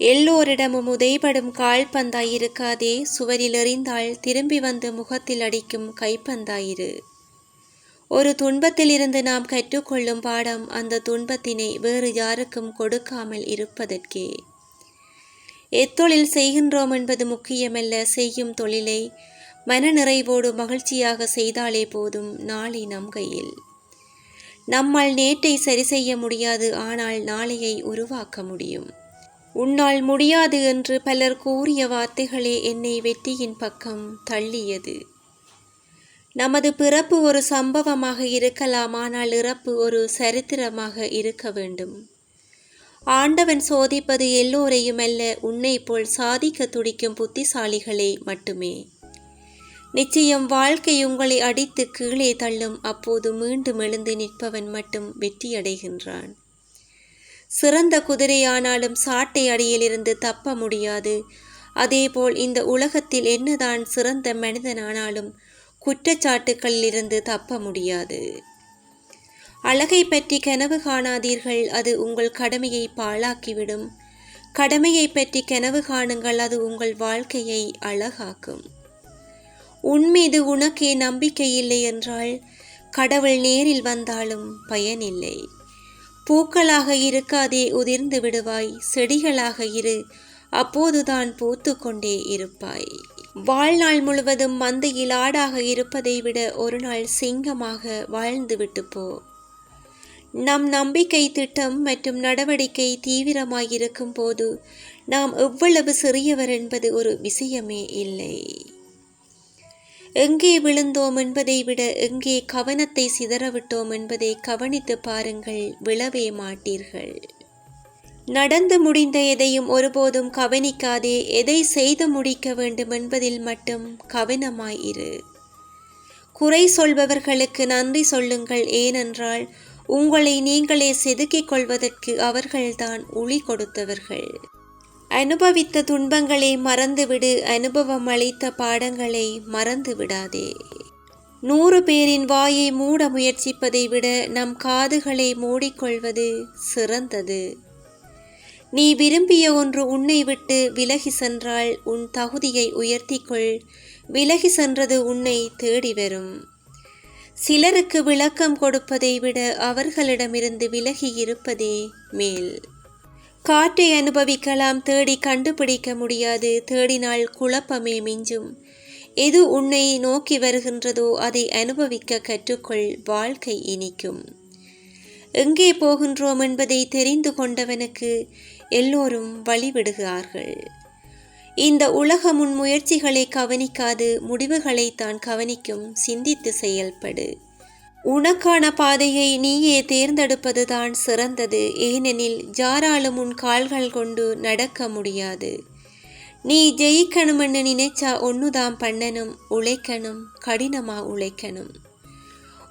எல்லோரிடமும் உதைபடும் கால்பந்தாயிருக்காதே சுவரில் எறிந்தால் திரும்பி வந்து முகத்தில் அடிக்கும் கைப்பந்தாயிரு. ஒரு துன்பத்திலிருந்து நாம் கற்றுக்கொள்ளும் பாடம் அந்த துன்பத்தினை வேறு யாருக்கும் கொடுக்காமல் இருப்பதற்கே. எத்தொழில் செய்கின்றோம் என்பது முக்கியமல்ல செய்யும் தொழிலை மனநிறைவோடு மகிழ்ச்சியாக செய்தாலே போதும் நாளை நம் கையில். நம்மால் நேற்றை சரி செய்ய முடியாது ஆனால் நாளையை உருவாக்க முடியும். உன்னால் முடியாது என்று பலர் கூறிய வார்த்தைகளே என்னை வெற்றியின் பக்கம் தள்ளியது. நமது பிறப்பு ஒரு சம்பவமாக இருக்கலாம் ஆனால் இறப்பு ஒரு சரித்திரமாக இருக்க வேண்டும். ஆண்டவன் சோதிப்பது எல்லோரையும் அல்ல உன்னை போல் சாதிக்க துடிக்கும் புத்திசாலிகளே மட்டுமே. நிச்சயம் வாழ்க்கை உங்களை அடித்து கீழே தள்ளும் அப்போது மீண்டும் எழுந்து நிற்பவன் மட்டும் வெற்றியடைகின்றான். சிறந்த குதிரையானாலும் சாட்டை அடியிலிருந்து தப்ப முடியாது. அதேபோல் இந்த உலகத்தில் என்னதான் சிறந்த மனிதனானாலும் குற்றச்சாட்டுக்களிலிருந்து தப்ப முடியாது. அழகை பற்றி கனவு காணாதீர்கள் அது உங்கள் கடமையை பாழாக்கிவிடும். கடமையை பற்றி கனவு காணுங்கள் அது உங்கள் வாழ்க்கையை அழகாக்கும். உன்மீது உனக்கே நம்பிக்கை இல்லை என்றால் கடவுள் நேரில் வந்தாலும் பயனில்லை. பூக்களாக இருக்காதே உதிர்ந்து விடுவாய் செடிகளாக இரு அப்போதுதான் பூத்து கொண்டே இருப்பாய். வாழ்நாள் முழுவதும் மந்தையில் ஆடாக இருப்பதை விட ஒரு நாள் சிங்கமாக வாழ்ந்துவிட்டு போ. நம் நம்பிக்கை திட்டம் மற்றும் நடவடிக்கை தீவிரமாயிருக்கும் போது நாம் எவ்வளவு சிறியவர் என்பது ஒரு விஷயமே இல்லை. எங்கே விழுந்தோம் என்பதை விட எங்கே கவனத்தை சிதறவிட்டோம் என்பதை கவனித்து பாருங்கள் விழவே மாட்டீர்கள். நடந்து முடிந்த எதையும் ஒருபோதும் கவனிக்காதே எதை செய்து முடிக்க வேண்டும் என்பதில் மட்டும் கவனமாயிரு குறை சொல்பவர்களுக்கு நன்றி சொல்லுங்கள் ஏனென்றால் உங்களை நீங்களே செதுக்கிக் கொள்வதற்கு அவர்கள்தான் ஒளி கொடுத்தவர்கள். அனுபவித்த துன்பங்களை மறந்துவிடு. அனுபவம் அளித்த பாடங்களை மறந்து விடாதே நூறு பேரின் வாயை மூட முயற்சிப்பதை விட நம் காதுகளை மூடிக்கொள்வது சிறந்தது. நீ விரும்பிய ஒன்று உன்னை விட்டு விலகி சென்றால் உன் தகுதியை உயர்த்திக்கொள். விலகி சென்றது உன்னை தேடி வரும். சிலருக்கு விளக்கம் கொடுப்பதை விட அவர்களிடமிருந்து விலகி இருப்பதே மேல். காற்றை அனுபவிக்கலாம் தேடி கண்டுபிடிக்க முடியாது தேடினால் குழப்பமே மிஞ்சும். எது உன்னை நோக்கி வருகின்றதோ அதை அனுபவிக்க கற்றுக்கொள் வாழ்க்கை இனிக்கும். எங்கே போகின்றோம் என்பதை தெரிந்து கொண்டவனுக்கு எல்லோரும் வழிவிடுகிறார்கள். இந்த உலகம் உன் முயற்சிகளை கவனிக்காது முடிவுகளை தான் கவனிக்கும். சிந்தித்து செயல்படு. உனக்கான பாதையை நீயே தேர்ந்தெடுப்பதுதான் சிறந்தது. ஏனெனில் யாராலும் உன் கால்கள் கொண்டு நடக்க முடியாது. நீ ஜெயிக்கணும்னு நினைச்சா ஒன்றுதான் பண்ணணும் உழைக்கணும் கடினமாக உழைக்கணும்.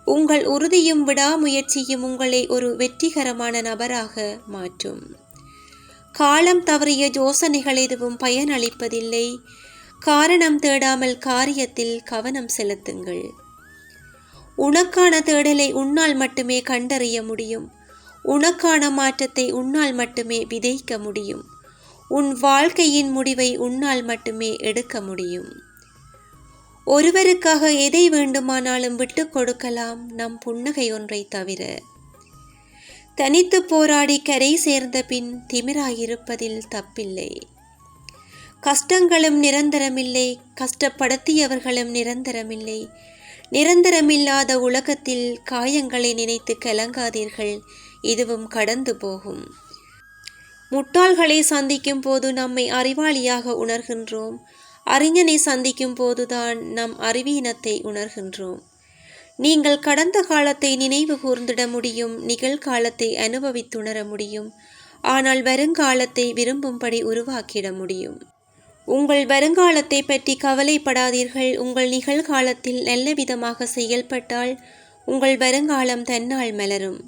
உங்கள் உறுதியும் விடாமுயற்சியும் உங்களை ஒரு வெற்றிகரமான நபராக மாற்றும். காலம் தவறிய யோசனைகள் எதுவும் பயனளிப்பதில்லை. காரணம் தேடாமல் காரியத்தில் கவனம் செலுத்துங்கள். உனக்கான தேடலை உன்னால் மட்டுமே கண்டறிய முடியும். உனக்கான மாற்றத்தை உன்னால் மட்டுமே விதைக்க முடியும். உன் வாழ்க்கையின் முடிவை உன்னால் மட்டுமே எடுக்க முடியும். ஒருவருக்காக எதை வேண்டுமானாலும் விட்டு கொடுக்கலாம் நம் புன்னகை ஒன்றை தவிர. தனித்து போராடி கரை சேர்ந்த பின் திமிராயிருப்பதில் தப்பில்லை. கஷ்டங்களும் நிரந்தரமில்லை. கஷ்டப்படுத்தியவர்களும் நிரந்தரமில்லை. நிரந்தரமில்லாத உலகத்தில் காயங்களை நினைத்து கலங்காதீர்கள். இதுவும் கடந்து போகும். முட்டாள்களை சந்திக்கும் போது நம்மை அறிவாளியாக உணர்கின்றோம். அறிஞனை சந்திக்கும் போதுதான் நம் அறிவீனத்தை உணர்கின்றோம். நீங்கள் கடந்த காலத்தை நினைவு கூர்ந்திட முடியும் நிகழ்காலத்தை அனுபவித்துணர முடியும். ஆனால் வருங்காலத்தை விரும்பும்படி உருவாக்கிட முடியும். உங்கள் வருங்காலத்தை பற்றி கவலைப்படாதீர்கள். உங்கள் நிகழ்காலத்தில் நல்ல விதமாக செயல்பட்டால் உங்கள் வருங்காலம் தன்னால் மலரும்.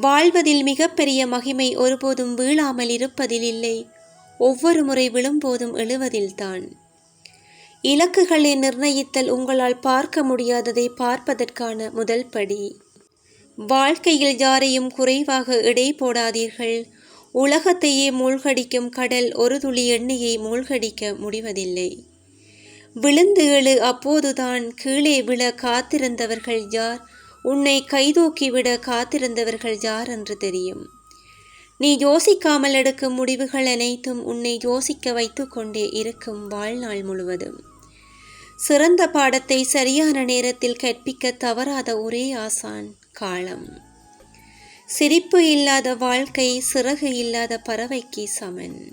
வாழ்வதில் மிகப்பெரிய மகிமை ஒருபோதும் வீழாமல் இருப்பதில் இல்லை. ஒவ்வொரு முறை விழும்போதும் எழுவதில்தான் இலக்குகளை நிர்ணயித்தல் உங்களால் பார்க்க முடியாததை பார்ப்பதற்கான முதல் படி. வாழ்க்கையில் யாரையும் குறைவாக இடை போடாதீர்கள் உலகத்தையே மூழ்கடிக்கும் கடல் ஒரு துளி எண்ணெயை மூழ்கடிக்க முடிவதில்லை. விழுந்து எழு அப்போதுதான் கீழே விழ காத்திருந்தவர்கள் யார்? உன்னை கைதூக்கிவிட காத்திருந்தவர்கள் யார் என்று தெரியும். நீ யோசிக்காமல் எடுக்கும் முடிவுகள் அனைத்தும் உன்னை யோசிக்க வைத்து கொண்டே இருக்கும் வாழ்நாள் முழுவதும். சிறந்த பாடத்தை சரியான நேரத்தில் கற்பிக்க தவறாத ஒரே ஆசான் காலம். சிரிப்பு இல்லாத வாழ்க்கை சிறகு இல்லாத பறவைக்கு சமன்.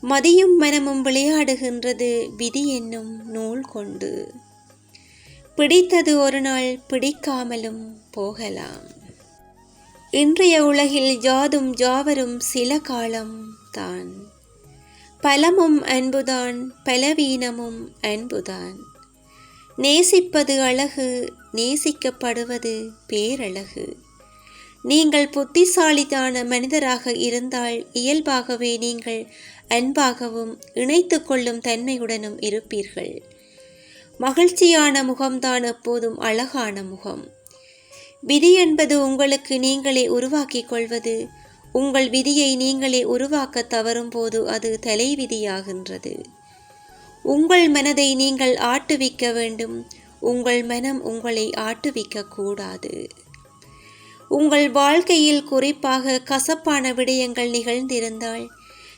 மதியும் மனமும் விளையாடுகின்றது விதி என்னும் நூல் கொண்டு. பிடித்தது ஒரு நாள் பிடிக்காமலும் போகலாம். இன்றைய உலகில் ஜாதும் ஜாவரும் சில காலம் தான். பலமும் அன்புதான் பலவீனமும் அன்புதான். நேசிப்பது அழகு நேசிக்கப்படுவது பேரழகு. நீங்கள் புத்திசாலிதான மனிதராக இருந்தால் இயல்பாகவே நீங்கள் அன்பாகவும் இணைத்து கொள்ளும் தன்மையுடனும் இருப்பீர்கள். மகிழ்ச்சியான முகம்தான் எப்போதும் அழகான முகம். விதி என்பது உங்களுக்கு நீங்களே உருவாக்கிக் கொள்வது. உங்கள் விதியை நீங்களே உருவாக்க தவறும் போது அது தலைவிதியாகின்றது. உங்கள் மனதை நீங்கள் ஆட்டுவிக்க வேண்டும். உங்கள் மனம் உங்களை ஆட்டுவிக்க கூடாது. உங்கள் வாழ்க்கையில் குறிப்பாக கசப்பான விடயங்கள் நிகழ்ந்திருந்தால்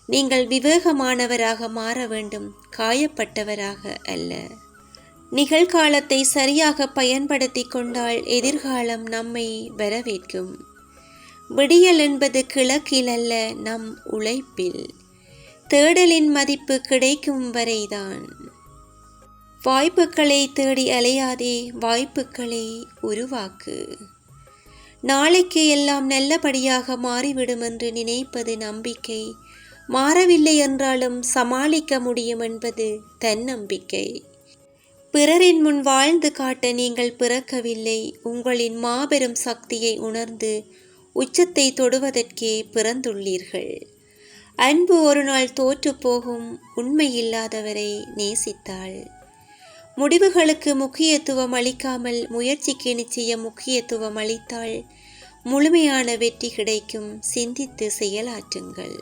நீங்கள் விவேகமானவராக மாற வேண்டும் காயப்பட்டவராக அல்ல. நிகழ்காலத்தை சரியாக பயன்படுத்தி கொண்டால் எதிர்காலம் நம்மை வரவேற்கும். விடியல் என்பது கிழக்கில் அல்ல நம் உழைப்பில். தேடலின் மதிப்பு கிடைக்கும் வரைதான். வாய்ப்புகளை தேடி அலையாதே வாய்ப்புகளை உருவாக்கு. நாளைக்கு எல்லாம் நல்லபடியாக மாறிவிடும் என்று நினைப்பது நம்பிக்கை. மாறவில்லை என்றாலும் சமாளிக்க முடியும் என்பது தன்னம்பிக்கை. பிறரின் முன் வாழ்ந்து காட்ட நீங்கள் பிறக்கவில்லை. உங்களின் மாபெரும் சக்தியை உணர்ந்து உச்சத்தை தொடுவதற்கே பிறந்துள்ளீர்கள். அன்பு ஒரு நாள் தோற்று போகும் உண்மையில்லாதவரை நேசித்தாள். முடிவுகளுக்கு முக்கியத்துவம் அளிக்காமல் முயற்சிக்கு நிச்சயம் முக்கியத்துவம் அளித்தால் முழுமையான வெற்றி கிடைக்கும். சிந்தித்து செயலாற்றுங்கள்.